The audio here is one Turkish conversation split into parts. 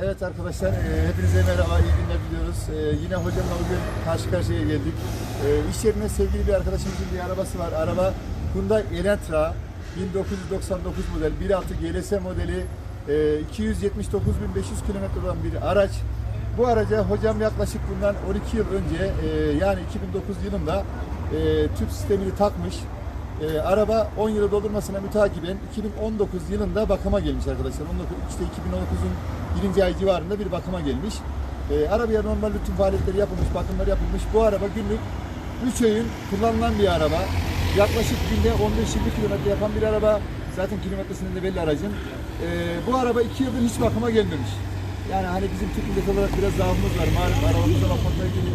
Evet arkadaşlar, e, hepinize merhaba, iyi günler diliyoruz. E, yine hocamla bugün karşı karşıya geldik. E, iş yerine sevgili bir arkadaşımızın bir arabası var. Araba Hyundai Elantra 1999 model 1.6 GLS modeli e, 279.500 kilometre olan bir araç. Bu araca hocam yaklaşık bundan 12 yıl önce e, yani 2009 yılında e, tüp sistemini takmış. E, araba 10 yılı doldurmasına mütakiben 2019 yılında bakıma gelmiş arkadaşlar. 19, işte 2019'un birinci ay civarında bir bakıma gelmiş. E, arabaya normal bütün faaliyetleri yapılmış, bakımları yapılmış. Bu araba günlük 3 öğün kullanılan bir araba. Yaklaşık günde 15-20 kilometre yapan bir araba. Zaten kilometresinin de belli aracın. E, bu araba 2 yıldır hiç bakıma gelmemiş. Yani hani bizim Türk milleti olarak biraz zaafımız var. Malum arabamızda bakmakla ilgili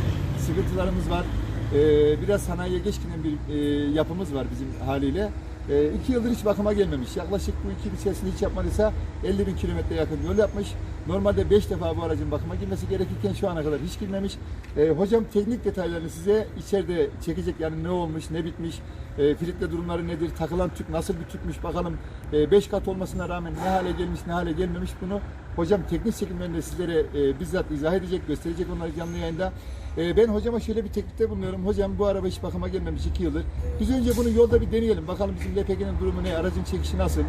sıkıntılarımız var. Ee, biraz sanayiye geçkinen bir e, yapımız var bizim haliyle. E, iki yıldır hiç bakıma gelmemiş. Yaklaşık bu iki yıl içerisinde hiç yapmadıysa 50 bin kilometre yakın yol yapmış. Normalde 5 defa bu aracın bakıma girmesi gerekirken şu ana kadar hiç girmemiş. E, hocam teknik detaylarını size içeride çekecek. Yani ne olmuş, ne bitmiş, e, filtre durumları nedir, takılan tüp nasıl bir tüpmüş bakalım. 5 kat olmasına rağmen ne hale gelmiş, ne hale gelmemiş bunu hocam teknik çekimlerinde sizlere e, bizzat izah edecek, gösterecek onları canlı yayında. E, ben hocama şöyle bir teklifte bulunuyorum. Hocam bu araba hiç bakıma gelmemiş 2 yıldır. Biz önce bunu yolda bir deneyelim. Bakalım bizim LPG'nin durumu ne, aracın çekişi nasıl?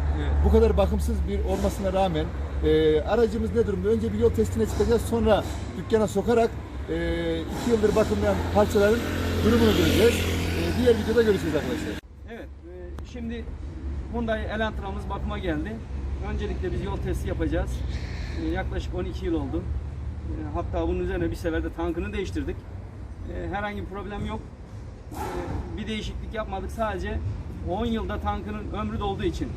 Bu kadar bakımsız bir olmasına rağmen e, aracımız ne durumda? Önce bir yol testine çıkacağız. Sonra dükkana sokarak 2 yıldır bakımlayan parçaların durumunu göreceğiz. E, diğer videoda görüşeceğiz arkadaşlar. Evet, e, şimdi Hyundai Elantra'mız bakıma geldi. Öncelikle biz yol testi yapacağız. E, Yaklaşık 12 yıl oldu. E, Hatta bunun üzerine bir sefer de tankını değiştirdik. E, Herhangi bir problem yok. E, Bir değişiklik yapmadık. Sadece 10 yılda tankının ömrü dolduğu için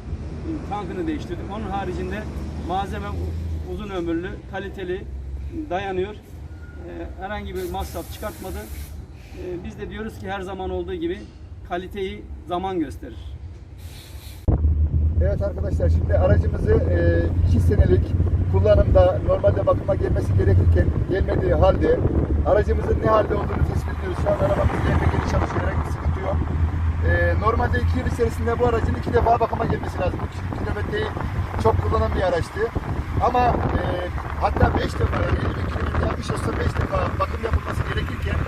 tankını değiştirdik. Onun haricinde malzeme uzun ömürlü, kaliteli, dayanıyor. Herhangi bir masraf çıkartmadı. Biz de diyoruz ki her zaman olduğu gibi kaliteyi zaman gösterir. Evet arkadaşlar şimdi aracımızı 2 senelik kullanımda normalde bakıma gelmesi gerekirken gelmediği halde aracımızın ne halde olduğunu tespit ediyoruz. Şu an arabamız LPG'li çalışıyor herhangi bir sıkıntı yok. E, normalde 2 yıl içerisinde bu aracın iki defa bakıma gelmesi lazım. Bu kilometreyi çok kullanan bir araçtı. Ama e, hatta 5 defa yani 50 bin kilometre yapmış olsa 5 defa bakım yapılması gerekirken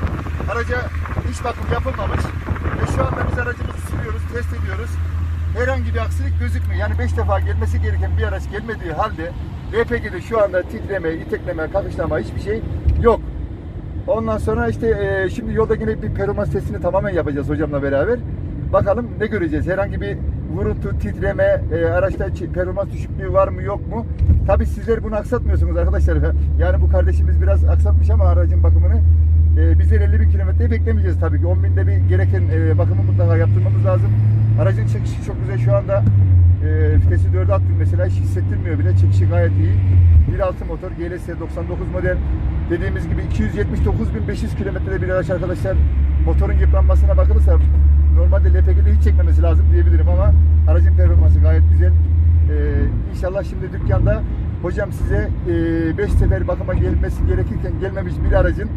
araca hiç bakım yapılmamış. Ve şu anda biz aracımızı sürüyoruz, test ediyoruz herhangi bir aksilik gözükmüyor. Yani 5 defa gelmesi gereken bir araç gelmediği halde LPG'de şu anda titreme, itekleme, kakışlama hiçbir şey yok. Ondan sonra işte e, şimdi yolda yine bir performans testini tamamen yapacağız hocamla beraber. Bakalım ne göreceğiz? Herhangi bir vuruntu, titreme, e, araçta performans düşüklüğü var mı yok mu? Tabii sizler bunu aksatmıyorsunuz arkadaşlar. Yani bu kardeşimiz biraz aksatmış ama aracın bakımını. E, bizler 50 bin kilometreyi beklemeyeceğiz tabii ki. 10 binde bir gereken e, bakımı mutlaka yaptırmamız lazım. Aracın çekişi çok güzel şu anda. E, vitesi 4'e attım mesela hiç hissettirmiyor bile. Çekişi gayet iyi. 1.6 motor GLS 99 model. Dediğimiz gibi 279.500 kilometrede bir araç arkadaşlar. Motorun yıpranmasına bakılırsa normalde LPG'de hiç çekmemesi lazım diyebilirim ama aracın performansı gayet güzel. Ee, inşallah şimdi dükkanda hocam size 5 sefer bakıma gelmesi gerekirken gelmemiş bir aracın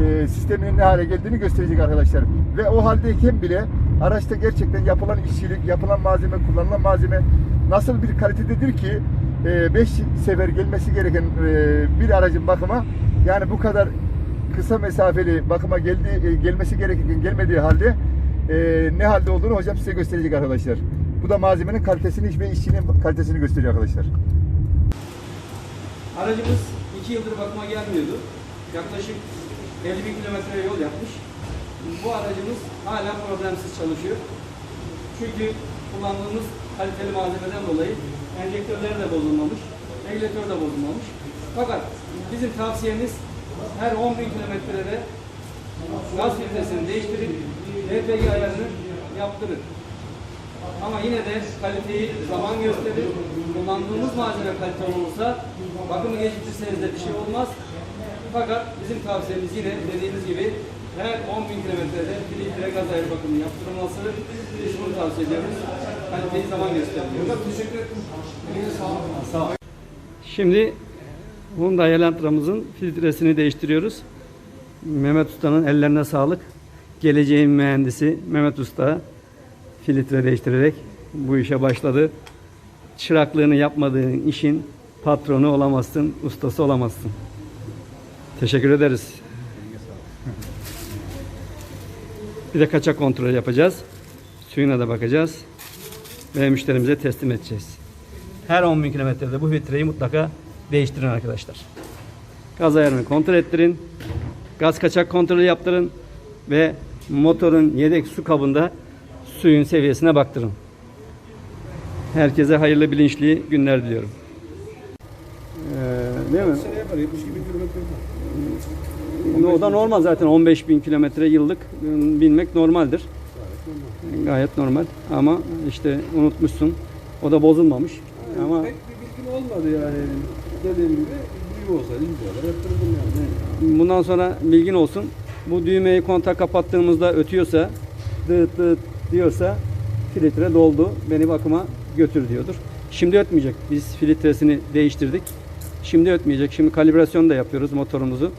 e, sisteminin ne hale geldiğini gösterecek arkadaşlar. Ve o haldeyken bile araçta gerçekten yapılan işçilik, yapılan malzeme, kullanılan malzeme nasıl bir kalitededir ki 5 sefer gelmesi gereken e, bir aracın bakıma yani bu kadar kısa mesafeli bakıma geldi, e, gelmesi gerekirken gelmediği halde e, ne halde olduğunu hocam size gösterecek arkadaşlar. Bu da malzemenin kalitesini ve işçiliğin kalitesini gösteriyor arkadaşlar. Aracımız 2 yıldır bakıma gelmiyordu. Yaklaşık 50 bin kilometre yol yapmış. Bu aracımız hala problemsiz çalışıyor. Çünkü kullandığımız kaliteli malzemeden dolayı enjektörler de bozulmamış, regülatör de bozulmamış. Fakat bizim tavsiyemiz her 10 bin kilometrede gaz filtresini değiştirip LPG ayarını yaptırın. Ama yine de kaliteyi zaman gösterir. Kullandığımız malzeme kaliteli olursa bakımı gecikirseniz de bir şey olmaz. Fakat bizim tavsiyemiz yine dediğimiz gibi her 10 bin kilometrede filtre gaz ayarı bakımı yaptırılması. Biz bunu tavsiye ediyoruz. Kaliteyi zaman gösteriyor. Teşekkür ederim. Şimdi Hyundai Elantra'mızın filtresini değiştiriyoruz. Mehmet Usta'nın ellerine sağlık. Geleceğin mühendisi Mehmet Usta filtre değiştirerek bu işe başladı. Çıraklığını yapmadığın işin patronu olamazsın, ustası olamazsın. Teşekkür ederiz. Bir de kaçak kontrol yapacağız. Suyuna da bakacağız. Ve müşterimize teslim edeceğiz. Her 10 bin kilometrede bu filtreyi mutlaka değiştirin arkadaşlar. Gaz ayarını kontrol ettirin. Gaz kaçak kontrolü yaptırın. Ve motorun yedek su kabında suyun seviyesine baktırın. Herkese hayırlı bilinçli günler diliyorum. Ee, değil mi? Sene yapar 72 bin kilometre da normal zaten 15 bin kilometre yıllık ıı, binmek normaldir. Gayet normal ama işte unutmuşsun. O da bozulmamış. Ama Pek bir bilgim olmadı yani. Dediğim gibi büyük olsaydı güzel yaptırdım yani. bundan sonra bilgin olsun. Bu düğmeyi kontak kapattığımızda ötüyorsa, dıt dıt diyorsa filtre doldu. Beni bakıma götür diyordur. Şimdi ötmeyecek. Biz filtresini değiştirdik. Şimdi ötmeyecek. Şimdi kalibrasyon da yapıyoruz motorumuzu.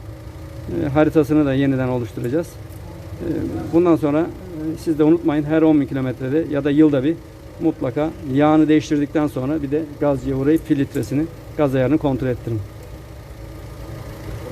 E, haritasını da yeniden oluşturacağız. E, bundan sonra e, siz de unutmayın her 10 bin kilometrede ya da yılda bir mutlaka yağını değiştirdikten sonra bir de gazcıya uğrayıp filtresini, gaz ayarını kontrol ettirin.